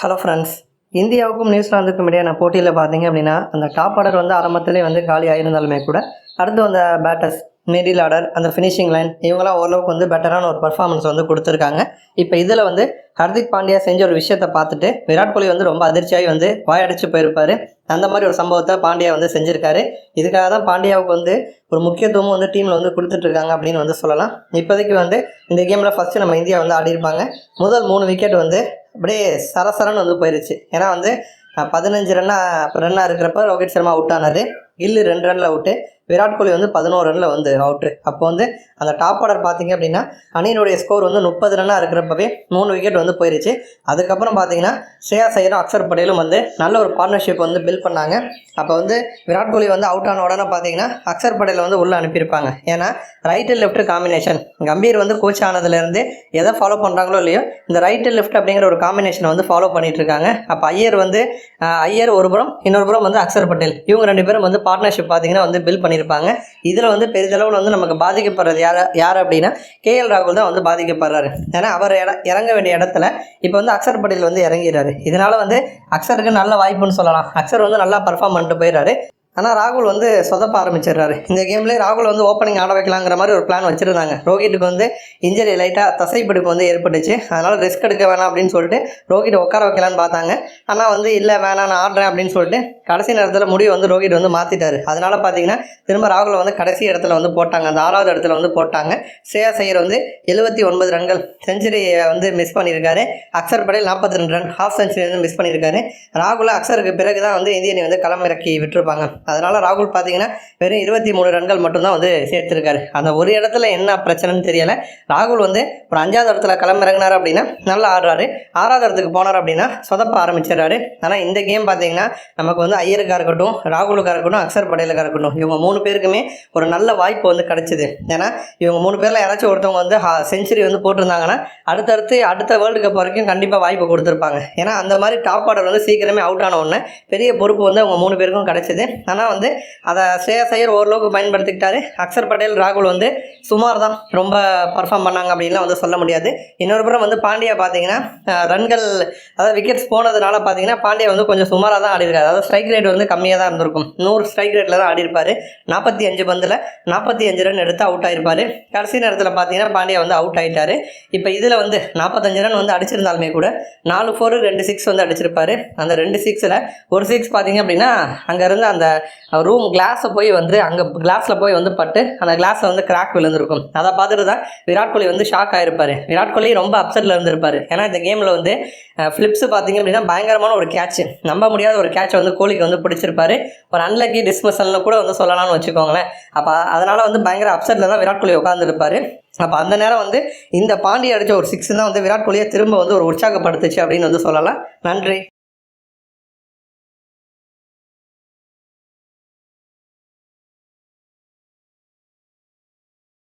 Hello friends இந்தியாவுக்கும் நியூசிலாந்துக்கும் இடையான போட்டியில் பார்த்தீங்க அப்படின்னா அந்த டாப் ஆர்டர் வந்து ஆரம்பத்திலே வந்து காலி ஆயிருந்தாலுமே கூட அடுத்து வந்த பேட்டர்ஸ் மிடில் ஆர்டர் அந்த ஃபினிஷிங் லைன் இவங்களாம் ஓரளவுக்கு வந்து பெட்டரான ஒரு பர்ஃபார்மன்ஸ் வந்து கொடுத்துருக்காங்க. இப்போ இதில் வந்து ஹர்திக் பாண்டியா செஞ்ச ஒரு விஷயத்தை பார்த்துட்டு விராட் கோலி வந்து ரொம்ப அதிர்ச்சியாகி வந்து வாயடிச்சு போயிருப்பாரு. அந்த மாதிரி ஒரு சம்பவத்தை பாண்டியா வந்து செஞ்சுருக்காரு. இதுக்காக தான் பாண்டியாவுக்கு வந்து ஒரு முக்கியத்துவமும் வந்து டீமில் வந்து கொடுத்துட்ருக்காங்க அப்படின்னு வந்து சொல்லலாம். இப்போதைக்கு வந்து இந்த கேமில் ஃபஸ்ட்டு நம்ம இந்தியா வந்து ஆடிருப்பாங்க முதல் மூணு விக்கெட் வந்து அப்படியே சரசரன்னு வந்து போயிருச்சு. ஏன்னா வந்து பதினஞ்சு ரன்னாக ரன்னாக இருக்கிறப்ப ரோஹித் சர்மா அவுட் ஆனார். கில்லு ரெண்டு ரனில் அவுட்டு விராட் கோலி வந்து பதினோரு ரனில் வந்து அவுட்ரு அப்போ வந்து அந்த டாப் ஆர்டர் பார்த்தீங்க அப்படின்னா அணியினுடைய ஸ்கோர் வந்து முப்பது ரன்னாக இருக்கிறப்பவே மூணு விக்கெட் வந்து போயிருச்சு. அதுக்கப்புறம் பார்த்தீங்கன்னா ஸ்ரேயா சையரும் அக்ஷர் பட்டேலும் வந்து நல்ல ஒரு பார்ட்னர்ஷிப் வந்து பில்ட் பண்ணாங்க. அப்போ வந்து விராட் கோலி வந்து அவுட் ஆன உடனே பார்த்தீங்கன்னா அக்ஷர் பட்டேலை வந்து உள்ளே அனுப்பியிருப்பாங்க. ஏன்னா ரைட் லெஃப்ட் காம்பினேஷன் கம்பீர் வந்து கோச் ஆனதுலேருந்து எதை ஃபாலோ பண்ணுறாங்களோ இல்லையோ இந்த ரைட் லெஃப்ட் அப்படிங்கிற ஒரு காம்பினேஷனை வந்து ஃபாலோ பண்ணிட்டு இருக்காங்க அப்போ ஐயர் வந்து ஐயர் ஒரு புறம் இன்னொரு புறம் வந்து அக்ஷர் பட்டேல் இவங்க ரெண்டு பேரும் வந்து பார்ட்னர்ஷிப் பார்த்தீங்கன்னா வந்து பில்ட் பண்ணியிருப்பாங்க. இதில் வந்து பெரிதளவில் வந்து நமக்கு பாதிக்கப்படுறது யார் யார் அப்படின்னா கேஎல் ராகுல் தான் வந்து பாதிக்கப்படுறாரு. ஏன்னா அவர் இட இறங்க வேண்டிய இடத்துல இப்போ வந்து அக்ஷர் பட்டேல் வந்து இறங்கிறாரு இதனால வந்து அக்சருக்கு நல்ல வாய்ப்புன்னு சொல்லலாம். அக்ஷர் வந்து நல்லா பர்ஃபார்ம் பண்ணிட்டு போயிடுறாரு. ஆனால் ராகுல் வந்து சொதப்ப ஆரம்பிச்சிடுறாரு. இந்த கேம்லேயே ராகுல் வந்து ஓப்பனிங் ஆட வைக்கலாங்கிற மாதிரி ஒரு பிளான் வச்சுருந்தாங்க. ரோஹித்துக்கு வந்து இன்ஜரி லைட்டாக தசைப்பிடிப்பு வந்து ஏற்பட்டுச்சு. அதனால் ரிஸ்க் எடுக்க வேணாம் அப்படின்னு சொல்லிட்டு ரோஹித் உட்கார வைக்கலான்னு பார்த்தாங்க. ஆனால் வந்து இல்லை வேணாம் நான் ஆடுறேன் அப்படின்னு சொல்லிட்டு கடைசி நேரத்தில் முடிவு வந்து ரோஹித் வந்து மாற்றிட்டாரு அதனால் பார்த்தீங்கன்னா திரும்ப ராகுல் வந்து கடைசி இடத்துல வந்து போட்டாங்க. அந்த ஆறாவது இடத்துல வந்து போட்டாங்க. ஸ்ரேயா சையர் வந்து எழுபத்தி ஒன்பது ரன்கள் செஞ்சுரியை வந்து மிஸ் பண்ணியிருக்காரு. அக்சர் படையில் நாற்பத்தி ரெண்டு ரன் ஹாஃப் செஞ்சுரி வந்து மிஸ் பண்ணியிருக்காரு. ராகுல் அக்சருக்கு பிறகு தான் வந்து இந்திய அணி வந்து களமிறக்கி விட்டுருப்பாங்க. அதனால் ராகுல் பார்த்தீங்கன்னா வெறும் இருபத்தி மூணு ரன்கள் மட்டும்தான் வந்து சேர்த்துருக்காரு. அந்த ஒரு இடத்துல என்ன பிரச்சனைன்னு தெரியலை. ராகுல் வந்து ஒரு அஞ்சாவது இடத்துல களமிறங்கினார் அப்படின்னா நல்லா ஆடுறாரு. ஆறாவது இடத்துக்கு போனார் அப்படின்னா சொதப்ப ஆரம்பிச்சிடுறாரு. ஆனால் இந்த கேம் பார்த்தீங்கன்னா நமக்கு வந்து ஐயருக்காக இருக்கட்டும் ராகுலுக்காக இருக்கட்டும் அக்சர் படேலுக்காக இருக்கட்டும் இவங்க மூணு பேருக்குமே ஒரு நல்ல வாய்ப்பு வந்து கிடைச்சிது. ஏன்னா இவங்க மூணு பேரில் யாராச்சும் ஒருத்தவங்க வந்து செஞ்சுரி வந்து போட்டிருந்தாங்கன்னா அடுத்தடுத்து அடுத்த வேர்ல்டு கப் வரைக்கும் கண்டிப்பாக வாய்ப்பு கொடுத்துருப்பாங்க. ஏன்னா அந்த மாதிரி டாப் ஆர்டர் வந்து சீக்கிரமே அவுட் ஆன உடனே பெரிய பொறுப்பு வந்து அவங்க மூணு பேருக்கும் கிடைச்சிது. ஆனால் வந்து அதை ஸ்ரேயஸ் ஐயர் ஓரளவுக்கு பயன்படுத்திக்கிட்டாரு. அக்சர் பட்டேல் ராகுல் வந்து சுமார் தான் ரொம்ப பர்ஃபார்ம் பண்ணாங்க அப்படின்லாம் வந்து சொல்ல முடியாது. இன்னொரு புறம் வந்து பாண்டியா பார்த்தீங்கன்னா ரன்கள் அதாவது விக்கெட்ஸ் போனதுனால பார்த்தீங்கன்னா பாண்டியா வந்து கொஞ்சம் சுமாராக தான் ஆடிருக்காரு அதாவது ஸ்ட்ரைக் ரேட் வந்து கம்மியாக தான் இருந்திருக்கும். நூறு ஸ்ட்ரைக் ரேட்டில் தான் ஆடிருப்பார் நாற்பத்தி அஞ்சு பந்தில் நாற்பத்தி அஞ்சு ரன் எடுத்து அவுட் ஆகிருப்பார் கடைசி நேரத்தில் பார்த்தீங்கன்னா பாண்டியா வந்து அவுட் ஆகிட்டார் இப்போ இதில் வந்து நாற்பத்தஞ்சு ரன் வந்து அடிச்சிருந்தாலுமே கூட நாலு ஃபோர் ரெண்டு சிக்ஸ் வந்து அடிச்சிருப்பாரு. அந்த ரெண்டு சிக்ஸில் ஒரு சிக்ஸ் பார்த்தீங்க அப்படின்னா அங்கேருந்து அந்த ரூம் கிளாஸை போய் வந்து அங்கே கிளாஸில் போய் வந்து பட்டு அந்த கிளாஸில் வந்து கிராக் விழுந்திருக்கும். அதை பார்த்துட்டு தான் விராட் கோலி வந்து ஷாக் ஆகிருப்பார் விராட் கோலி ரொம்ப அப்செட்டில் இருந்திருப்பார். ஏன்னா இந்த கேமில் வந்து ஃப்ளிப்ஸ் பார்த்தீங்க அப்படின்னா பயங்கரமான ஒரு கேட்ச் நம்ப முடியாத ஒரு கேட்ச் வந்து கோலிக்கு வந்து பிடிச்சிருப்பாரு. ஒரு அன்லக்கி டிஸ்மிஷனில் கூட வந்து சொல்லலாம்னு வச்சுக்கோங்களேன். அப்போ அதனால் வந்து பயங்கர அப்செட்டில் தான் விராட் கோலி உட்காந்துருப்பாரு அப்போ அந்த நேரம் வந்து இந்த பாண்டி அடித்த ஒரு சிக்ஸ் தான் வந்து விராட் கோலியை திரும்ப வந்து ஒரு உற்சாகப்படுத்துச்சு அப்படின்னு வந்து சொல்லலாம். நன்றி.